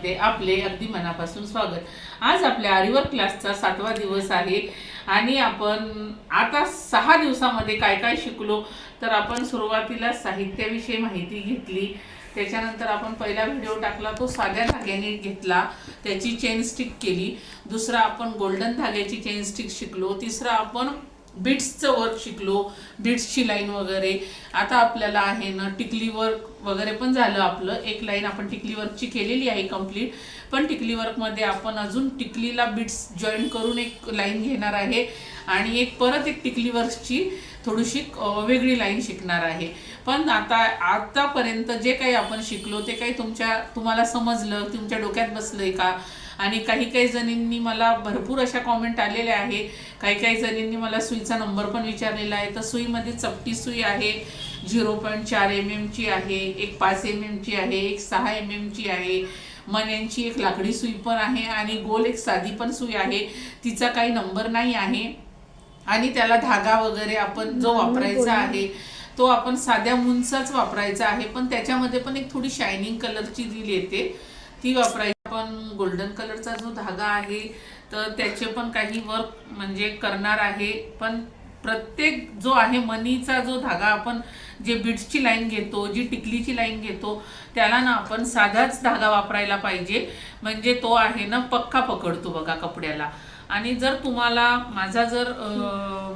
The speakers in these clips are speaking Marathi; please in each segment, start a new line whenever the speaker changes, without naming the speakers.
मध्ये आपले अगदी मनापासून स्वागत. आज आपल्या आरीवर क्लासचा सातवा दिवस आहे आणि आपण आता सहा दिवसामध्ये काय काय शिकलो तर आपण सुरुवातीला साहित्याविषयी माहिती घेतली. त्याच्यानंतर आपण पहिला व्हिडिओ टाकला तो साध्या धाग्याने घेतला त्याची चेन स्टिक केली. दुसरा आपण गोल्डन धाग्याची चेन स्टिक शिकलो. तिसरा आपण बीट्सचं वर्क शिकलो बीट्सची लाईन वगैरे. आता आपल्याला आहे ना टिकली वर्क वगैरे पण झालं आपलं. एक लाईन आपण टिकली वर्कची केलेली आहे कंप्लीट पण टिकली वर्कमध्ये आपण अजून टिकलीला बीट्स जॉईन करून एक लाईन घेणार आहे. आणि एक परत एक टिकली वर्कची थोडीशी वेगळी लाईन शिकणार आहे. पण आता आतापर्यंत जे काही आपण शिकलो ते काही तुमच्या तुम्हाला समजलं तुमच्या डोक्यात बसलं आहे का? आणि काही काही जणींनी मला भरपूर अशा कॉमेंट आलेल्या आहे काही काही जणींनी मला सुईचा नंबर पण विचारलेला आहे. तर सुईमध्ये चपटी सुई आहे झिरो पॉईंट चार एम एमची आहे एक पाच एम एमची आहे एक सहा एम एमची आहे. मण्यांची एक लाकडी सुई पण आहे आणि गोल एक साधी पण सुई आहे. तिचा काही नंबर नाही आहे. आणि त्याला धागा वगैरे आपण जो वापरायचा आहे तो आपण साध्या मुंचाच वापरायचा आहे. पण त्याच्यामध्ये पण एक थोडी शायनिंग कलरची दिली येते ती वापरायची. आपण गोल्डन कलरचा जो धागा आहे तर त्याचे पण काही वर्क म्हणजे करणार आहे. पण प्रत्येक जो आहे मनीचा जो धागा आपण जे बिट्सची लाईन घेतो जी टिकलीची लाईन घेतो त्याला ना आपण साधाच धागा वापरायला पाहिजे. म्हणजे तो आहे ना पक्का पकडतो बघा कपड्याला. आणि जर तुम्हाला माझा जर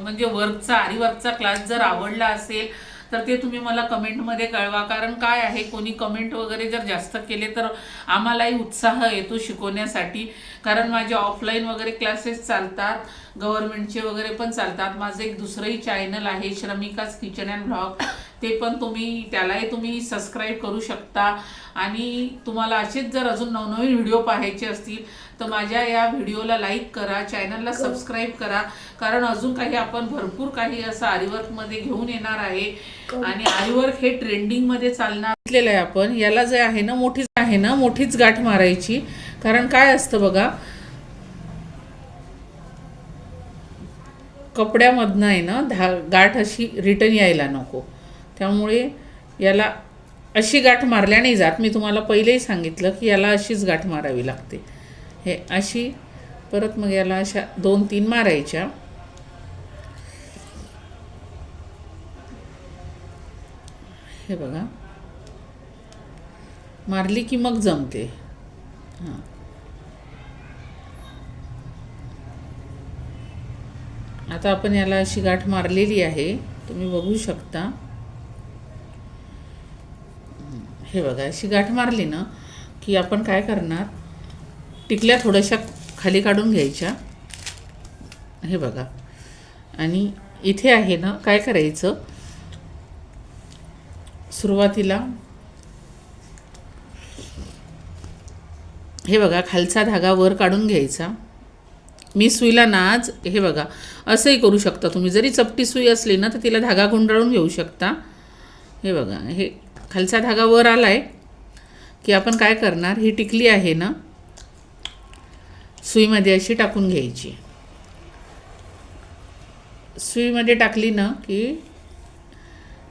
म्हणजे वर्कचा आरी वर्कचा क्लास जर आवडला असेल तर ते तुम्ही मला कमेंटमध्ये कळवा. कारण काय आहे कोणी कमेंट वगैरे जर जास्त केले तर आम्हालाही उत्साह येतो शिकवण्यासाठी. कारण माझे ऑफलाईन वगैरे क्लासेस चालतात गव्हर्नमेंटचे वगैरे पण चालतात. माझं एक दुसरंही चॅनल आहे श्रमिकाच किचन अँड ब्लॉग. ते पण तुम्ही त्यालाही तुम्ही सबस्क्राईब करू शकता. आणि तुम्हाला असेच जर अजून नवनवीन व्हिडिओ पाहायचे असतील तर माझ्या या व्हिडिओला लाईक करा चॅनलला सबस्क्राईब करा. कारण अजून काही आपण भरपूर काही असं आरीवर्कमध्ये घेऊन येणार आहे. आणि आरीवर्क हे ट्रेंडिंगमध्ये चालणार. घेतलेलं आहे आपण. याला जे आहे ना मोठीच आहे ना मोठीच गाठ मारायची. कारण काय असतं बघा कपड्यामधनं आहे ना धा गाठ अशी रिटर्न यायला नको. त्यामुळे याला अशी गाठ मारल्या नाही जात. मी तुम्हाला पहिलेही सांगितलं की याला अशीच गाठ मारावी लागते. हे अशी परत मग याला अशा दोन तीन मारायच्या. हे बघा. मारली की मग जमते. हां. आता आपण याला अशी गाठ मारलेली आहे. तुम्ही बघू शकता. हे बघा अशी गाठ मारली ना की आपण काय करणार? टिकल्या थोड्याशा खाली काढून घ्यायच्या. हे बघा. आणि इथे आहे ना काय करायचं? सुरुवातीला हे बघा खालचा धागा वर काढून घ्यायचा. मी सुईला नाच हे बघा असंही करू शकता तुम्ही. जरी चपटी सुई असली ना तर तिला धागा गुंडाळून घेऊ शकता. हे बघा हे खालचा धागा वर आला आहे की आपण काय करणार? ही टिकली आहे ना सुईमध्ये अशी टाकून घ्यायची. सुईमध्ये टाकली ना की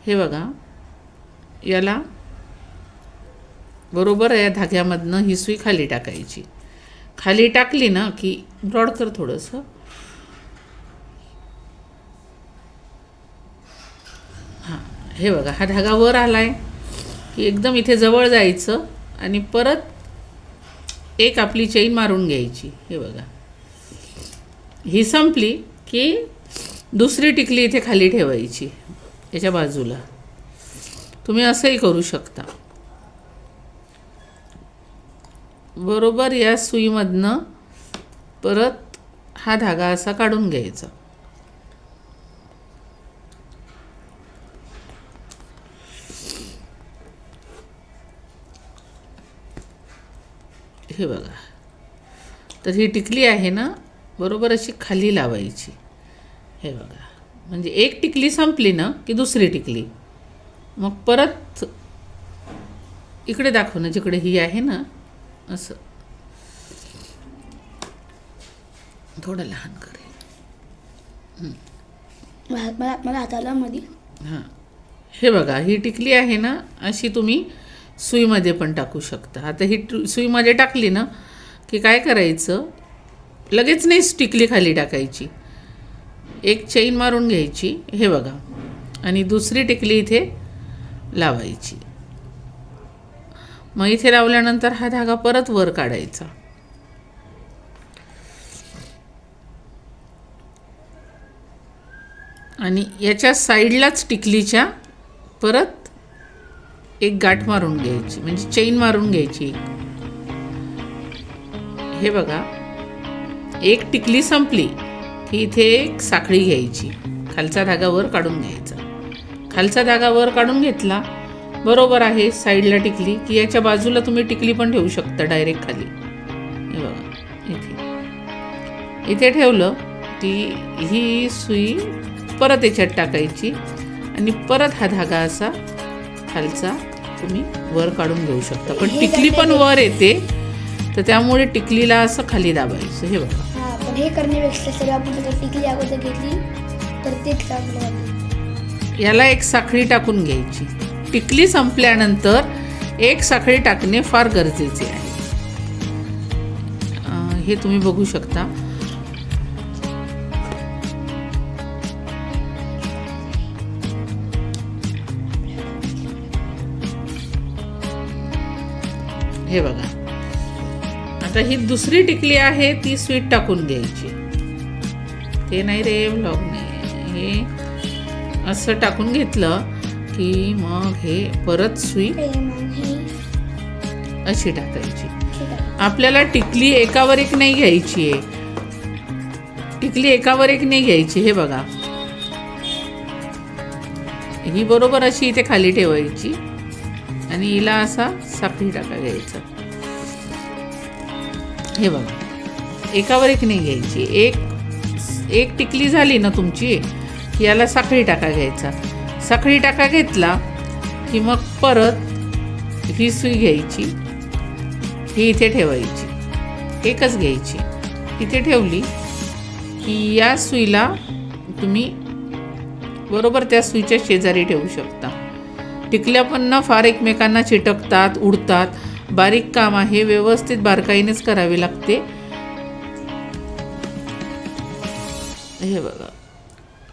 हे बघा याला बरोबर या धाग्यामधनं ही सुई खाली टाकायची. खाली टाकली ना की ब्रॉड कर थोडंसं. हां हे बघा हा धागा वर आला आहे की एकदम इथे जवळ जायचं आणि परत एक आपली चेन मारून घ्यायची. हे बघा. ही संपली की दुसरी टिकली इथे खाली ठेवायची याच्या बाजूला. तुम्ही असंही करू शकता. बरोबर या सुईमधनं परत हा धागा असा काढून घ्यायचा. हे बघा. तर ही टिकली आहे ना बरोबर अशी खाली लावायची. हे बघा. म्हणजे एक टिकली संपली ना की दुसरी टिकली. मग परत इकडे दाखव ना जिकडे ही आहे ना असं. थोडं लहान करेल.
मला मला- हाताला मध्ये.
हां. हे बघा ही टिकली आहे ना अशी तुम्ही सुईमध्ये पण टाकू शकता. आता ही सुईमध्ये टाकली ना की काय करायचं? लगेच नाही स्टिकली खाली टाकायची. एक चैन मारून घ्यायची हे बघा. आणि दुसरी टिकली इथे लावायची. मग इथे लावल्यानंतर हा धागा परत वर काढायचा. आणि याच्या साईडलाच टिकलीच्या परत एक गाठ मारून घ्यायची म्हणजे चैन मारून घ्यायची एक. हे बघा. एक टिकली संपली की इथे एक साखळी घ्यायची. खालचा धागा वर काढून घ्यायचा. खालचा धागा वर काढून घेतला बरोबर आहे साईडला टिकली की याच्या बाजूला तुम्ही टिकली पण ठेवू शकता डायरेक्ट खाली. हे बघा इथे. इथे ठेवलं की ही सुई परत याच्यात टाकायची. आणि परत हा धागा असा खालचा तुम्ही वर काढून घेऊ शकता. पण टिकली पण वर येते. तर त्यामुळे टिकलीला असं खाली दाबायचं. हे बघा.
हा पण हे करण्यापेक्षा सर आपण त्याच्यात टिकली अगोदर घेतली तर तेच चांगलं वाटेल
याला एक साखळी टाकून घ्यायची. टिकली संपल्यानंतर एक साखळी टाकणे फार गरजेचे आहे. अं, हे तुम्ही बघू शकता. हे बघा. आता ही दुसरी टिकली आहे ती स्वीट टाकून घ्यायची. ते नाही रे व्लॉग नाही. हे असं टाकून घेतलं की मग हे परत सुई
हे
अशी टाकायची. आपल्याला टिकली एकावर एक नाही घ्यायची आहे. टिकली एकावर एक नाही घ्यायची हे बघा. ही बरोबर अशी इथे खाली ठेवायची. आणि हिला असा सापडी टाका घ्यायचा हे बघा. एकावर एक नाही घ्यायची. एक एक टिकली झाली ना तुमची की याला साखळी टाका घ्यायचा. साखळी टाका घेतला की मग परत ही सुई घ्यायची. ही इथे ठेवायची. एकच घ्यायची. इथे ठेवली की या सुईला तुम्ही बरोबर त्या सुईच्या शेजारी ठेवू शकता. टिकल्या पण ना फार एकमेकांना चिटकतात उडतात. बारीक काम आहे व्यवस्थित बारकाईनेच करावे लागते. हे बघा.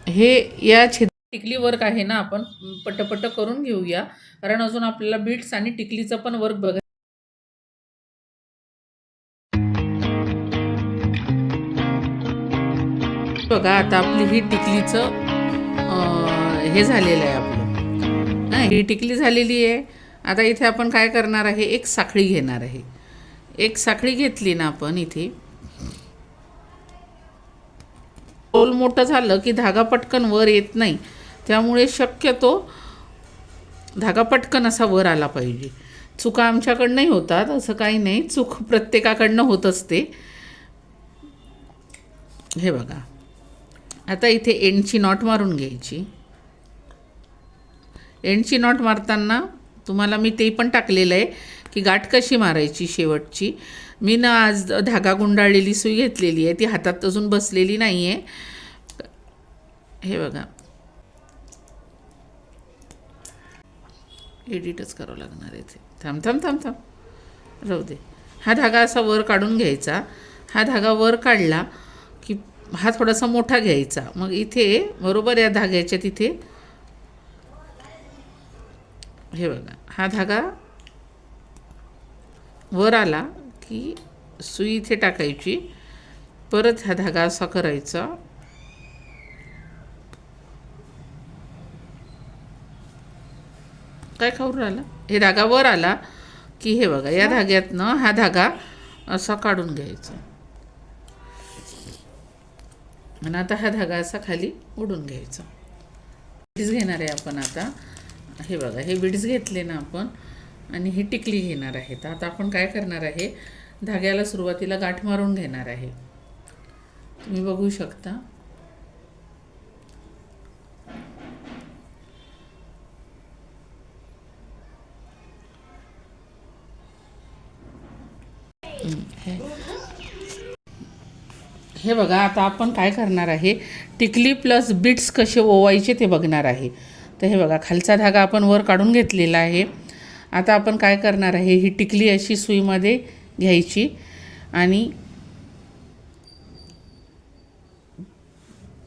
हे या छिद टिकली वर्क आहे ना आपण पटपट करून घेऊया. कारण अजून आपल्याला बीट्स आणि टिकलीचं पण वर्क बघा बघा आता आपली ही टिकलीचं हे झालेलं आहे आपलं. नाही ही टिकली झालेली आहे. आता इथे आपण काय करणार आहे? एक साखळी घेणार आहे. एक साखळी घेतली ना आपण इथे. रोल मोठं झालं की धागा पटकन वर येत नाही. त्यामुळे शक्यतो धागा पटकन असा वर आला पाहिजे. चुका आमच्याकडनंही होतात असं काही नाही. चूक प्रत्येकाकडनं होत असते. हे बघा. आता इथे एंडची नॉट मारून घ्यायची. एंडची नॉट मारताना तुम्हाला मी ते पण टाकलेलं आहे की गाठ कशी मारायची शेवटची. मी ना आज धागा गुंडाळलेली सुई घेतलेली आहे. ती हातात अजून बसलेली नाही आहे हे बघा. एडिटच करावं लागणार आहे ते. थांब थांब थांब थांब. राहू दे. हा धागा असा वर काढून घ्यायचा. हा धागा वर काढला की हा थोडासा मोठा घ्यायचा. मग इथे बरोबर या धाग्याच्या तिथे हे बघा हा धागा वर आला की सुई इथे टाकायची. परत हा धागा असा करायचा. काय खाऊ राहिला? हे धागा वर आला की हे बघा या धाग्यातनं हा धागा असा काढून घ्यायचा. आणि आता हा धागा असा खाली ओढून घ्यायचा. घेणार आहे आपण आता. हे बघा हे बीड्स घेतले ना आपण आणि ही टिकली घेणार आहे. तर आता आपण काय करणार आहे धाग्याला सुरुवातीला गाठ मारून घेणार आहे. तुम्ही बघू शकता. हे हे बघा आता आपण काय करणार आहे टिकली प्लस बीट्स कसे ओवायचे ते बघणार आहे. तर हे बघा खालचा धागा आपण वर काढून घेतलेला आहे. आता आपण काय करणार आहे? ही टिकली अशी सुईमध्ये घ्यायची आणि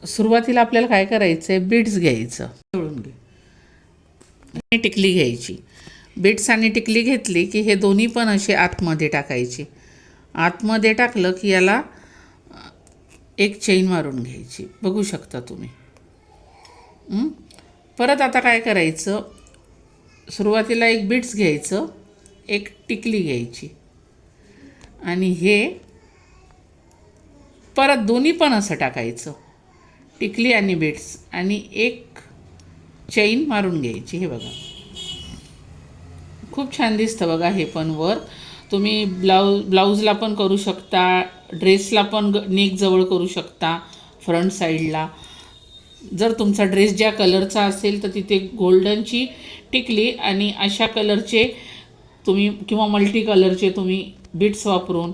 सुरुवातीला आपल्याला काय करायचं आहे? बीड्स घ्यायचं. तळून घे. आणि टिकली घ्यायची. बीट्स आणि टिकली घेतली की हे दोन्ही पण असे आतमध्ये टाकायचे. आतमध्ये टाकलं की याला एक चेन मारून घ्यायची. बघू शकता तुम्ही? परत आता काय करायचं? सुरुवातीला एक बीट्स घ्यायचं एक टिकली घ्यायची. आणि हे परत दोन्ही पण असं टाकायचं. टिकली आणि बीट्स आणि एक चैन मारून घ्यायची हे बघा. खूप छान दिसतं बघा हे पण वर. तुम्ही ब्लाऊज ब्लाऊजला पण करू शकता ड्रेसला पण नेक जवळ करू शकता फ्रंट साईडला जर तुमचा ड्रेस ज्या कलरचा असेल तर तिथे गोल्डनची टिकली आणि अशा कलरचे तुम्ही किंवा मल्टी कलरचे तुम्ही बिट्स वापरून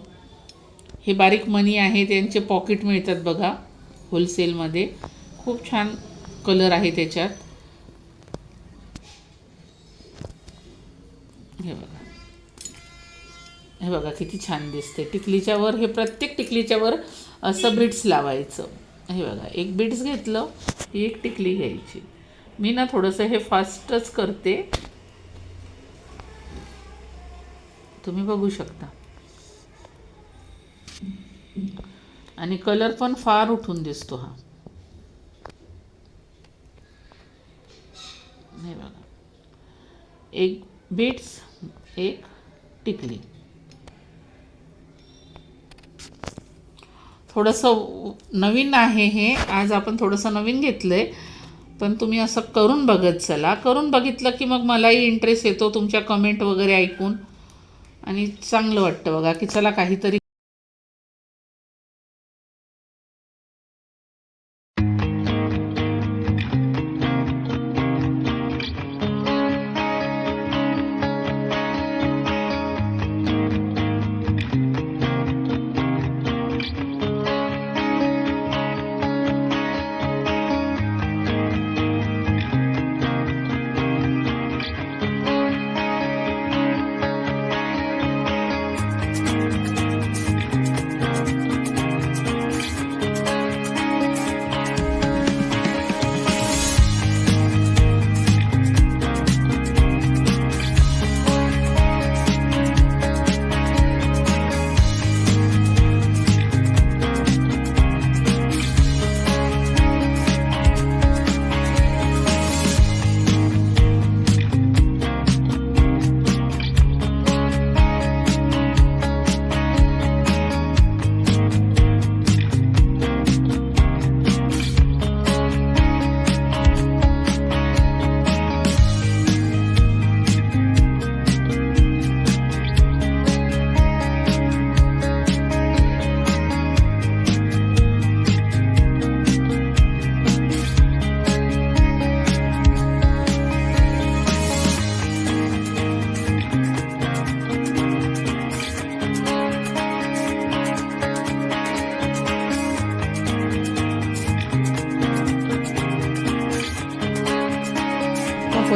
हे बारीक मनी आहे त्यांचे पॉकेट मिळतात बघा होलसेलमध्ये. खूप छान कलर आहे त्याच्यात. हे बघा. हे बघा किती छान दिसते टिकलीच्यावर हे प्रत्येक टिकलीच्यावर असं बिट्स लावायचं. हे बघा एक बिट्स घेतलं ही एक टिकली घ्यायची. मी ना थोडंसं हे फास्टच करते. तुम्ही बघू शकता. आणि कलर पण फार उठून दिसतो हा. हे बघा. एक बीट्स एक टिकली. थोडंसं नवीन आहे हे. आज आपण थोडंसं नवीन घेतलं आहे पण तुम्ही असं करून बघत चला. करून बघितलं की मग मलाही इंटरेस्ट येतो तुमच्या कमेंट वगैरे ऐकून. आणि चांगलं वाटतं बघा की चला काहीतरी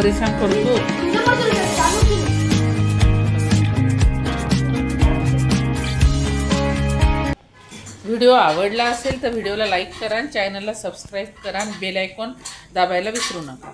परेशान करतो व्हिडिओ आवडला असेल तर व्हिडिओला लाईक करा चॅनलला सबस्क्राईब करा आणि बेल आयकॉन दाबायला विसरू नका.